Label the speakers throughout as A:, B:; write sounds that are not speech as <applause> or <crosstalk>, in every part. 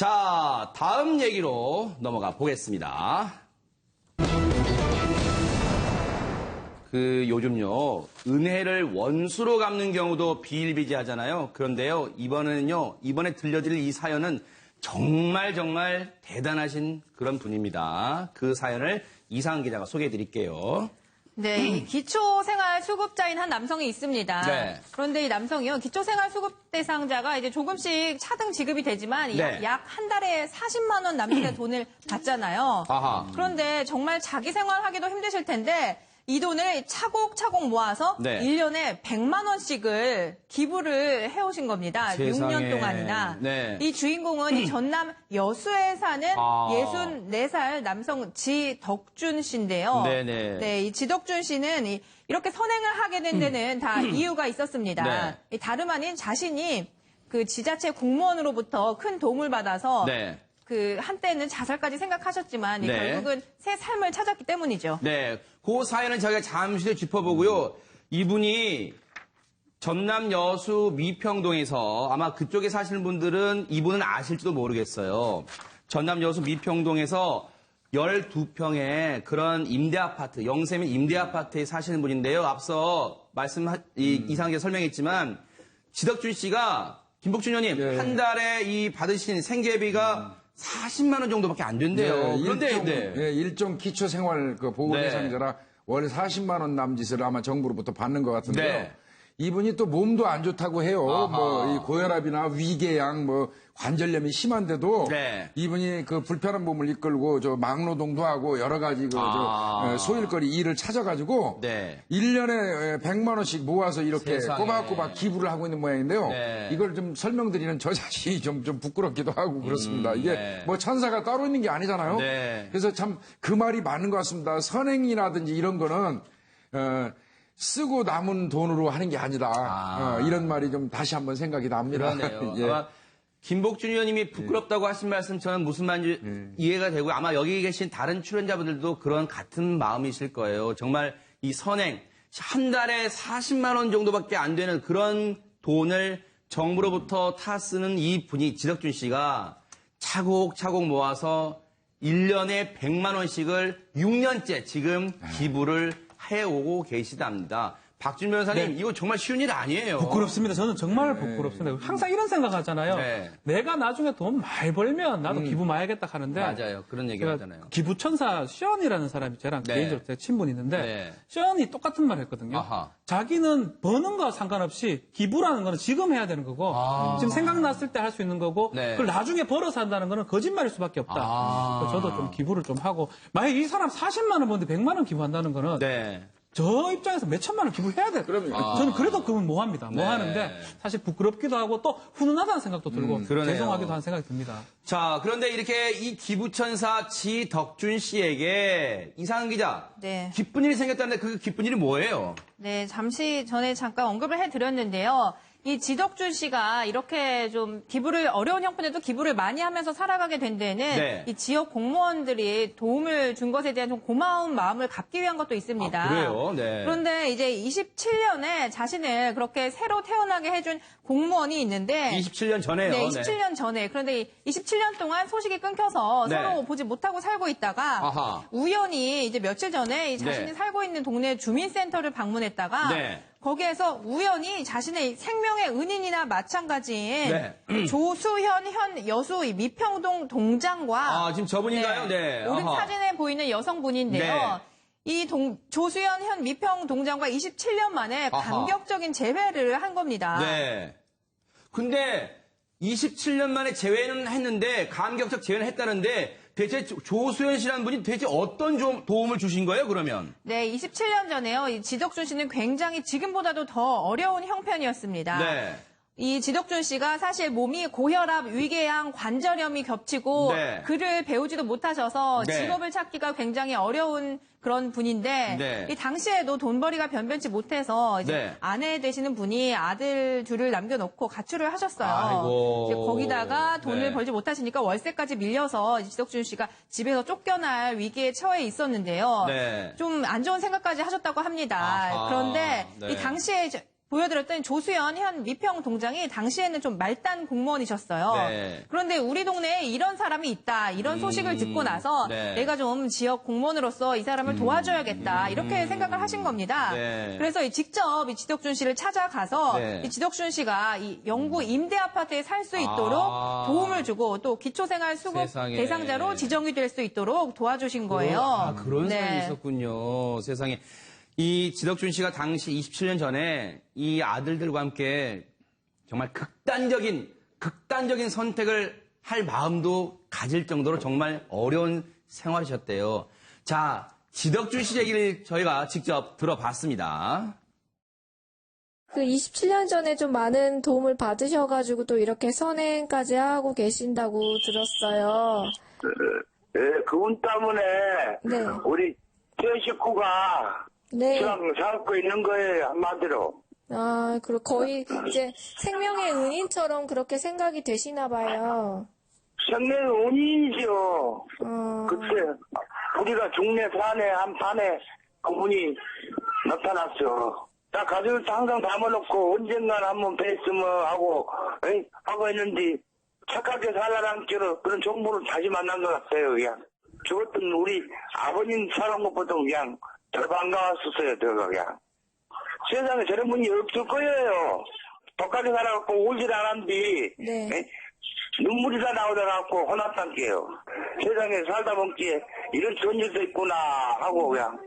A: 자, 다음 얘기로 넘어가 보겠습니다. 그 요즘요 은혜를 원수로 갚는 경우도 비일비재하잖아요. 그런데요 이번에는요 이번에 들려드릴 이 사연은 정말 정말 대단하신 그런 분입니다. 그 사연을 이상한 기자가 소개해 드릴게요.
B: 네, 이 기초생활수급자인 한 남성이 있습니다.
A: 네.
B: 그런데 이 남성이요, 기초생활수급 대상자가 이제 조금씩 차등 지급이 되지만
A: 네.
B: 약 한 달에 40만 원 남짓의 돈을 받잖아요.
A: 아하.
B: 그런데 정말 자기 생활하기도 힘드실 텐데 이 돈을 차곡차곡 모아서
A: 네.
B: 1년에 100만 원씩을 기부를 해오신 겁니다.
A: 세상에.
B: 6년 동안이나.
A: 네.
B: 이 주인공은 이 전남 여수에 사는
A: 아.
B: 64살 남성 지덕준 씨인데요.
A: 네네.
B: 네, 이 지덕준 씨는 이, 렇게 선행을 하게 된 데는 다 이유가 있었습니다.
A: 음. 네.
B: 이 다름 아닌 자신이 그 지자체 공무원으로부터 큰 도움을 받아서
A: 네.
B: 그 한때는 자살까지 생각하셨지만 이
A: 네.
B: 결국은 새 삶을 찾았기 때문이죠.
A: 네, 그 사연은 저희가 잠시 후에 짚어보고요. 이분이 전남 여수 미평동에서 아마 그쪽에 사시는 분들은 이분은 아실지도 모르겠어요. 전남 여수 미평동에서 12평의 그런 임대 아파트, 영세민 임대 아파트에 사시는 분인데요. 앞서 말씀, 이, 이상하게 설명했지만, 지덕준 씨가, 김복준 의원님,
C: 네.
A: 한 달에 이 받으신 생계비가 40만 원 정도밖에 안 된대요.
C: 네,
A: 그런데,
C: 일종,
A: 네.
C: 예, 일종 기초 생활 그 보호
A: 네.
C: 대상자라 월 40만 원 남짓을 아마 정부로부터 받는 것 같은데요.
A: 네.
C: 이분이 또 몸도 안 좋다고 해요. 뭐 이 고혈압이나 위궤양, 뭐 관절염이 심한데도
A: 네.
C: 이분이 그 불편한 몸을 이끌고 저 막노동도 하고 여러 가지 그
A: 아.
C: 저, 어, 소일거리 일을 찾아가지고
A: 네.
C: 1년에 100만 원씩 모아서 이렇게
A: 세상에.
C: 꼬박꼬박 기부를 하고 있는 모양인데요.
A: 네.
C: 이걸 좀 설명드리는 저 자신이 좀, 좀 부끄럽기도 하고 그렇습니다. 이게
A: 네.
C: 뭐 천사가 따로 있는 게 아니잖아요.
A: 네.
C: 그래서 참 그 말이 맞는 것 같습니다. 선행이라든지 이런 거는 어, 쓰고 남은 돈으로 하는 게 아니다.
A: 아.
C: 어, 이런 말이 좀 다시 한번 생각이 납니다.
A: 그러네요. <laughs>
C: 예.
A: 아마 김복준 의원님이 부끄럽다고 하신 말씀 저는 무슨 말인지 이해가 되고 아마 여기 계신 다른 출연자분들도 그런 같은 마음이실 거예요. 정말 이 선행 한 달에 40만 원 정도밖에 안 되는 그런 돈을 정부로부터 타 쓰는 이 분이 지덕준 씨가 차곡차곡 모아서 1년에 100만 원씩을 6년째 지금 기부를 해오고 계시답니다. 박준 변호사님, 이거 정말 쉬운 일 아니에요.
D: 부끄럽습니다. 저는 정말 부끄럽습니다. 항상 이런 생각하잖아요.
A: 네.
D: 내가 나중에 돈 많이 벌면 나도 기부 많이 하겠다 하는데
A: 맞아요. 그런 얘기 하잖아요.
D: 기부천사 시언이라는 사람이 저랑
A: 네.
D: 개인적으로 제 친분이 있는데
A: 네.
D: 시언이 똑같은 말 했거든요.
A: 아하.
D: 자기는 버는 거와 상관없이 기부라는 거는 지금 해야 되는 거고 지금 생각났을 때 할 수 있는 거고
A: 아. 네.
D: 그걸 나중에 벌어서 한다는 거는 거짓말일 수밖에 없다.
A: 아.
D: 저도 좀 기부를 좀 하고 만약 이 사람 40만 원 버는데 100만 원 기부한다는 거는
A: 네.
D: 저 입장에서 몇 천만 원 기부를 해야 돼요.
C: 그럼요.
A: 아.
D: 저는 그래도 그건 뭐 합니다. 뭐
A: 네.
D: 하는데 사실 부끄럽기도 하고 또 훈훈하다는 생각도 들고
A: 음.
D: 죄송하기도 하는 생각이 듭니다.
A: 자, 그런데 이렇게 이 기부천사 지덕준 씨에게 이상한 기자,
B: 네.
A: 기쁜 일이 생겼다는데 그 기쁜 일이 뭐예요?
B: 네, 잠시 전에 잠깐 언급을 해드렸는데요. 이 지덕준 씨가 이렇게 좀 기부를 어려운 형편에도 기부를 많이 하면서 살아가게 된 데는
A: 네.
B: 이 지역 공무원들이 도움을 준 것에 대한 좀 고마운 마음을 갚기 위한 것도 있습니다.
A: 아, 그래요? 네.
B: 그런데 이제 27년에 자신을 그렇게 새로 태어나게 해준 공무원이 있는데
A: 27년 전에요.
B: 네, 27년 전에. 그런데 이 27년 동안 소식이 끊겨서
A: 네.
B: 서로 보지 못하고 살고 있다가
A: 아하.
B: 우연히 이제 며칠 전에 이 자신이
A: 네.
B: 살고 있는 동네 주민센터를 방문했다가
A: 네.
B: 거기에서 우연히 자신의 생명의 은인이나 마찬가지인
A: 네.
B: 조수현 현 여수 이 미평동 동장과
A: 아, 지금 저분인가요? 네.
B: 오른
A: 아하.
B: 사진에 보이는 여성분인데요.
A: 네.
B: 이 동, 조수현 현 미평 동장과 27년 만에. 감격적인 재회를 한 겁니다.
A: 네. 근데 27년 만에 재회는 했는데 감격적 재회는 했다는데 대체 조- 조수현 씨라는 분이 대체 어떤 좀 도움을 주신 거예요, 그러면?
B: 네, 27년 전에요. 이 지덕준 씨는 굉장히 지금보다도 더 어려운 형편이었습니다.
A: 네.
B: 이 지덕준 씨가 사실 몸이 고혈압, 위궤양, 관절염이 겹치고
A: 네.
B: 글을 배우지도 못하셔서
A: 네.
B: 직업을 찾기가 굉장히 어려운 그런 분인데
A: 네.
B: 이 당시에도 돈벌이가 변변치 못해서 이제
A: 네.
B: 아내 되시는 분이 아들 둘을 남겨놓고 가출을 하셨어요.
A: 아이고.
B: 이제 거기다가 돈을
A: 네.
B: 벌지 못하시니까 월세까지 밀려서 지덕준 씨가 집에서 쫓겨날 위기에 처해 있었는데요.
A: 네.
B: 좀안 좋은 생각까지 하셨다고 합니다.
A: 아하.
B: 그런데
A: 네.
B: 이 당시에 저- 보여드렸던 조수연 현 미평 동장이 당시에는 좀 말단 공무원이셨어요.
A: 네.
B: 그런데 우리 동네에 이런 사람이 있다, 이런 소식을 듣고 나서
A: 네.
B: 내가 좀 지역 공무원으로서 이 사람을 도와줘야겠다, 이렇게 생각을 하신 겁니다.
A: 네.
B: 그래서 이 직접 이 지덕준 씨를 찾아가서
A: 네.
B: 이 지덕준 씨가 이 영구 임대 아파트에 살 수 있도록
A: 아.
B: 도움을 주고 또 기초생활 수급
A: 세상에.
B: 대상자로 지정이 될 수 있도록 도와주신 거예요.
A: 아, 그런
B: 네.
A: 사연이 있었군요. 세상에. 이 지덕준 씨가 당시 27년 전에 이 아들들과 함께 정말 극단적인, 극단적인 선택을 할 마음도 가질 정도로 정말 어려운 생활이셨대요. 자, 지덕준 씨 얘기를 저희가 직접 들어봤습니다.
E: 그 27년 전에 좀 많은 도움을 받으셔가지고 또 이렇게 선행까지 하고 계신다고 들었어요.
F: 예, 그분 때문에
E: 네.
F: 우리 제 식구가
E: 네.
F: 살고 있는 거예요 한마디로.
E: 아, 그리고 거의 이제 생명의 은인처럼 그렇게 생각이 되시나 봐요.
F: 생명의 운이죠.
E: 어,
F: 그때 우리가 중내 산에 한 판에 그분이 나타났어. 나 가족을 항상 담아놓고 언젠간 한번 뵀으면 하고 에이, 하고 했는데 착하게 살아라는 길로 그런 정보를 다시 만난 것 같아요 그냥. 죽었던 우리 아버님 사는 것보다 그냥 더 반가웠었어요 제가 그냥. 세상에 저런 분이 없을 거예요. 독하게 살아갖고 울질 않았는데
E: 네.
F: 눈물이 다 나오더라고 혼났단 게요. 세상에 살다 보기에 이런 좋은 일도 있구나 하고 그냥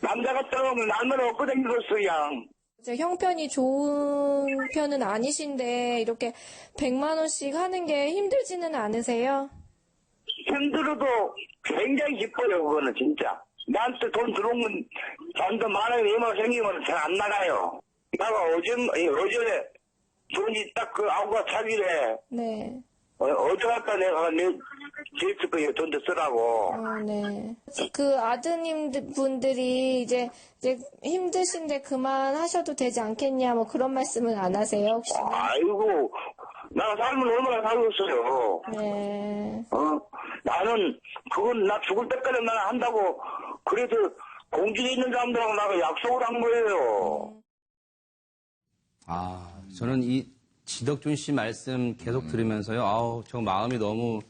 F: 남자 같다 보면 날만 없고 다니겠어 그냥.
E: 형편이 좋은 편은 아니신데 이렇게 100만 원씩 하는 게 힘들지는 않으세요?
F: 힘들어도 굉장히 기뻐요 그거는 진짜. 나한테 돈 들어온 건 돈도 만원이 얼마 생기면 잘 안 나가요. 나가 어제 어제 돈이 딱 그 아우가 차길래
E: 네.
F: 어, 어디 갔다 내가 내 거예요 돈도 쓰라고.
E: 아, 네. 그 아드님 분들이 이제, 이제 힘드신데 그만하셔도 되지 않겠냐, 뭐 그런 말씀은 안 하세요, 혹시?
F: 아이고 나가 살면 얼마나 살겠어요.
E: 네.
F: 어? 나는 그건 나 죽을 때까지 나는 한다고 그래서 공직에 있는 사람들하고 나가 약속을 한 거예요.
A: 아, 저는 이 지덕준 씨 말씀 계속 들으면서요. 아우, 저 마음이 너무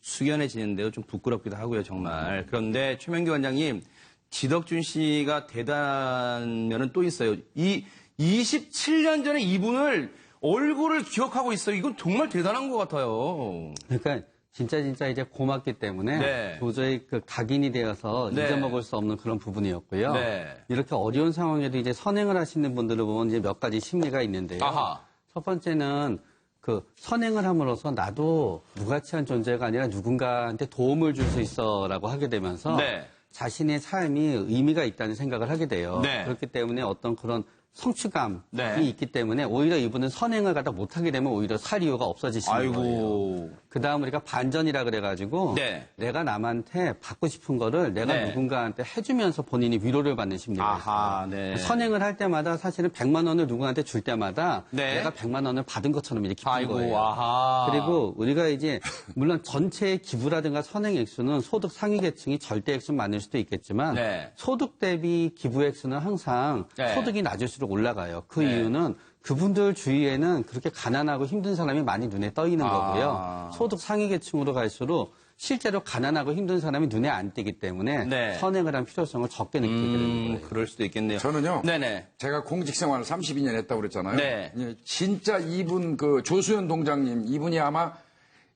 A: 숙연해지는데요. 좀 부끄럽기도 하고요, 정말. 그런데 최명기 원장님, 지덕준 씨가 대단한 면은 또 있어요. 이 27년 전에 이분을 얼굴을 기억하고 있어요. 이건 정말 대단한 것 같아요.
G: 그러니까 진짜 진짜 이제 고맙기 때문에
A: 네.
G: 도저히 그 각인이 되어서
A: 네.
G: 잊어먹을 수 없는 그런 부분이었고요.
A: 네.
G: 이렇게 어려운 상황에도 이제 선행을 하시는 분들을 보면 이제 몇 가지 심리가 있는데요.
A: 아하.
G: 첫 번째는 그 선행을 함으로써 나도 무가치한 존재가 아니라 누군가한테 도움을 줄 수 있어라고 하게 되면서
A: 네.
G: 자신의 삶이 의미가 있다는 생각을 하게 돼요.
A: 네.
G: 그렇기 때문에 어떤 그런 성취감이
A: 네.
G: 있기 때문에 오히려 이분은 선행을 갖다 못하게 되면 오히려 살 이유가 없어지시는 거예요. 그 다음 우리가 반전이라 그래가지고
A: 네.
G: 내가 남한테 받고 싶은 거를 내가
A: 네.
G: 누군가한테 해주면서 본인이 위로를 받는 심리가
A: 아하,
G: 있어요.
A: 네.
G: 선행을 할 때마다 사실은 100만 원을 누구한테 줄 때마다
A: 네.
G: 내가 100만 원을 받은 것처럼 이렇게 기쁜
A: 아이고,
G: 거예요.
A: 아하.
G: 그리고 우리가 이제 <laughs> 물론 전체의 기부라든가 선행 액수는 소득 상위 계층이 절대 액수 많을 수도 있겠지만
A: 네.
G: 소득 대비 기부 액수는 항상
A: 네.
G: 소득이 낮을수록 올라가요. 그
A: 네.
G: 이유는 그분들 주위에는 그렇게 가난하고 힘든 사람이 많이 눈에 떠 있는
A: 아.
G: 거고요. 소득 상위 계층으로 갈수록 실제로 가난하고 힘든 사람이 눈에 안 띄기 때문에
A: 네.
G: 선행을 한 필요성을 적게 느끼게 되는
A: 음,
G: 거예요.
A: 그럴 수도 있겠네요.
C: 저는요.
A: 네네.
C: 제가 공직 생활을 32년 했다고 그랬잖아요.
A: 네.
C: 예, 진짜 이분 그 조수연 동장님 이분이 아마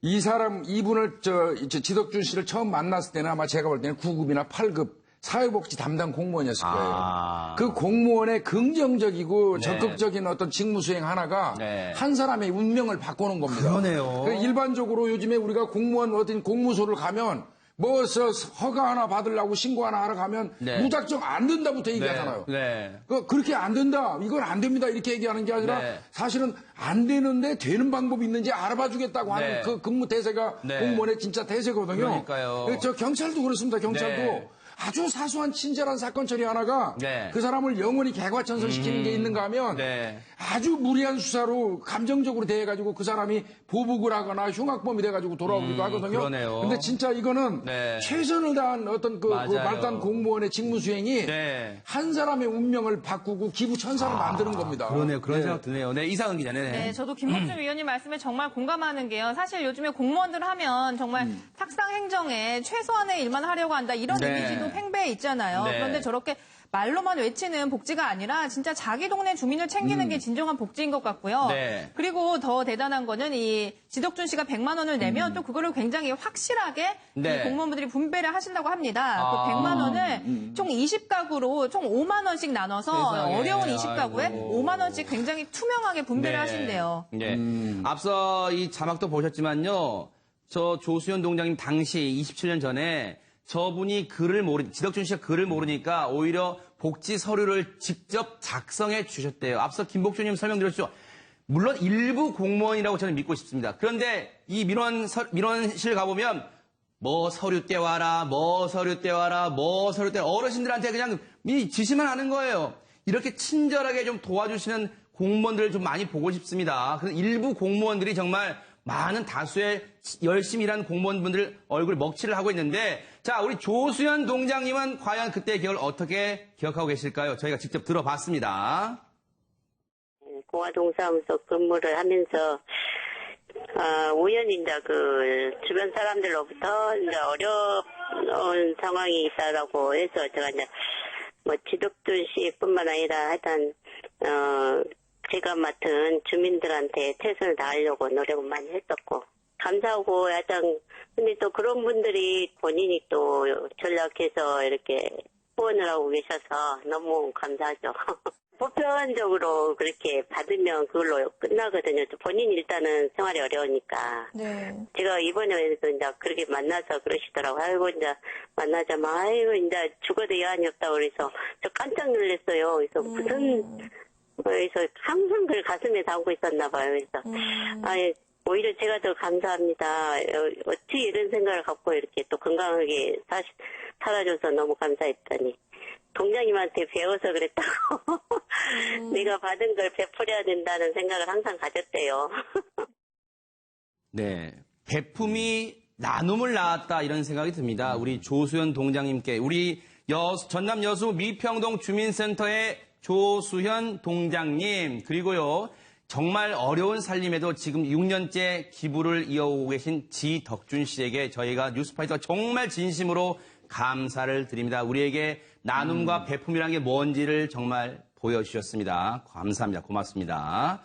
C: 이 사람 이분을 저 이제 지덕준 씨를 처음 만났을 때는 아마 제가 볼 때는 9급이나 8급 사회복지 담당 공무원이었을 거예요.
A: 아.
C: 그 공무원의 긍정적이고
A: 네.
C: 적극적인 어떤 직무 수행 하나가
A: 네.
C: 한 사람의 운명을 바꾸는 겁니다.
A: 그러네요.
C: 그 일반적으로 요즘에 우리가 공무원 어떤 공무소를 가면 뭐서 허가 하나 받으려고 신고 하나 하러 가면
A: 네.
C: 무작정 안 된다부터 얘기하잖아요.
A: 네.
C: 그 그렇게 안 된다. 이건 안 됩니다. 이렇게 얘기하는 게 아니라
A: 네.
C: 사실은 안 되는데 되는 방법이 있는지 알아봐 주겠다고 하는
A: 네.
C: 그 근무 대세가
A: 네.
C: 공무원의 진짜 대세거든요.
A: 그러니까요.
C: 저 경찰도 그렇습니다. 경찰도
A: 네.
C: 아주 사소한 친절한 사건 처리 하나가
A: 네.
C: 그 사람을 영원히 개과천선시키는 게 있는가 하면
A: 네.
C: 아주 무리한 수사로 감정적으로 대해가지고 그 사람이 보복을 하거나 흉악범이 돼가지고 돌아오기도 하거든요.
A: 음, 그러네요.
C: 근데 진짜 이거는
A: 네.
C: 최선을 다한 어떤 그, 그. 말단 공무원의 직무 수행이
A: 네.
C: 한 사람의 운명을 바꾸고 기부 천사를 만드는 겁니다.
A: 그러네요. 그런
C: 네.
A: 생각 드네요. 네, 이상은 기자네. 네.
B: 네, 저도 김복준 위원님 <clears throat> 말씀에 정말 공감하는 게요. 사실 요즘에 공무원들 하면 정말
A: 음.
B: 탁상 행정에 최소한의 일만 하려고 한다 이런
A: 네.
B: 이미지도 팽배해 있잖아요.
A: 네.
B: 그런데 저렇게 말로만 외치는 복지가 아니라 진짜 자기 동네 주민을 챙기는 게 진정한 복지인 것 같고요.
A: 음. 네.
B: 그리고 더 대단한 거는 이 지덕준 씨가 100만 원을 내면 또 그거를 굉장히 확실하게
A: 음. 네.
B: 이 공무원분들이 분배를 하신다고 합니다.
A: 아.
B: 그 100만 원을 총 20가구로 총 5만 원씩 나눠서
A: 세상에.
B: 어려운 20가구에
A: 아이고.
B: 5만 원씩 굉장히 투명하게 분배를 하신대요.
A: 네. 앞서 이 자막도 보셨지만요. 저 조수현 동장님 당시 27년 전에 저분이 글을 모르, 지덕준 씨가 글을 모르니까 오히려 복지 서류를 직접 작성해 주셨대요. 앞서 김복준님 설명드렸죠. 물론 일부 공무원이라고 저는 믿고 싶습니다. 그런데 이 민원, 서- 민원실 가보면 뭐 서류 떼와라, 뭐 서류 떼와라, 뭐 서류 떼 어르신들한테 그냥 이 지시만 하는 거예요. 이렇게 친절하게 좀 도와주시는 공무원들을 좀 많이 보고 싶습니다. 일부 공무원들이 정말 많은 다수의 열심히 일하는 공무원분들 얼굴 먹칠을 하고 있는데 자 우리 조수현 동장님은 과연 그때 기억을 어떻게 기억하고 계실까요? 저희가 직접 들어봤습니다.
H: 공화동사무소 근무를 하면서 아, 우연히 이제 그 주변 사람들로부터 이제 어려운 상황이 있다라고 해서 제가 이제 뭐 지덕준 씨뿐만 아니라 하여튼 어 제가 맡은 주민들한테 최선을 다하려고 노력을 많이 했었고 감사하고 하여튼 근데 또 그런 분들이 본인이 또 전략해서 이렇게 후원을 하고 계셔서 너무 감사하죠. <laughs> 보편적으로 그렇게 받으면 그걸로 끝나거든요. 또 본인 일단은 생활이 어려우니까.
E: 네.
H: 제가 이번에도 이제 그렇게 만나서 그러시더라고요. 아이고, 이제 만나자마, 아이고, 이제 죽어도 여한이 없다고 그래서 저 깜짝 놀랐어요. 그래서 무슨, 그래서 항상 그걸 가슴에 담고 있었나 봐요. 그래서, 아예, 오히려 제가 더 감사합니다. 어, 어떻게 이런 생각을 갖고 이렇게 또 건강하게 사, 살아줘서 너무 감사했더니. 동장님한테 배워서 그랬다고. <laughs> 내가 받은 걸 베풀어야 된다는 생각을 항상 가졌대요. <laughs>
A: 네. 배품이 나눔을 낳았다 이런 생각이 듭니다. 우리 조수현 동장님께 우리 여, 전남 여수 미평동 주민센터의 조수현 동장님 그리고요 정말 어려운 살림에도 지금 6년째 기부를 이어오고 계신 지덕준 씨에게 저희가 뉴스파이터 정말 진심으로 감사를 드립니다. 우리에게 나눔과 배품이란 게 뭔지를 정말 보여주셨습니다. 감사합니다. 고맙습니다.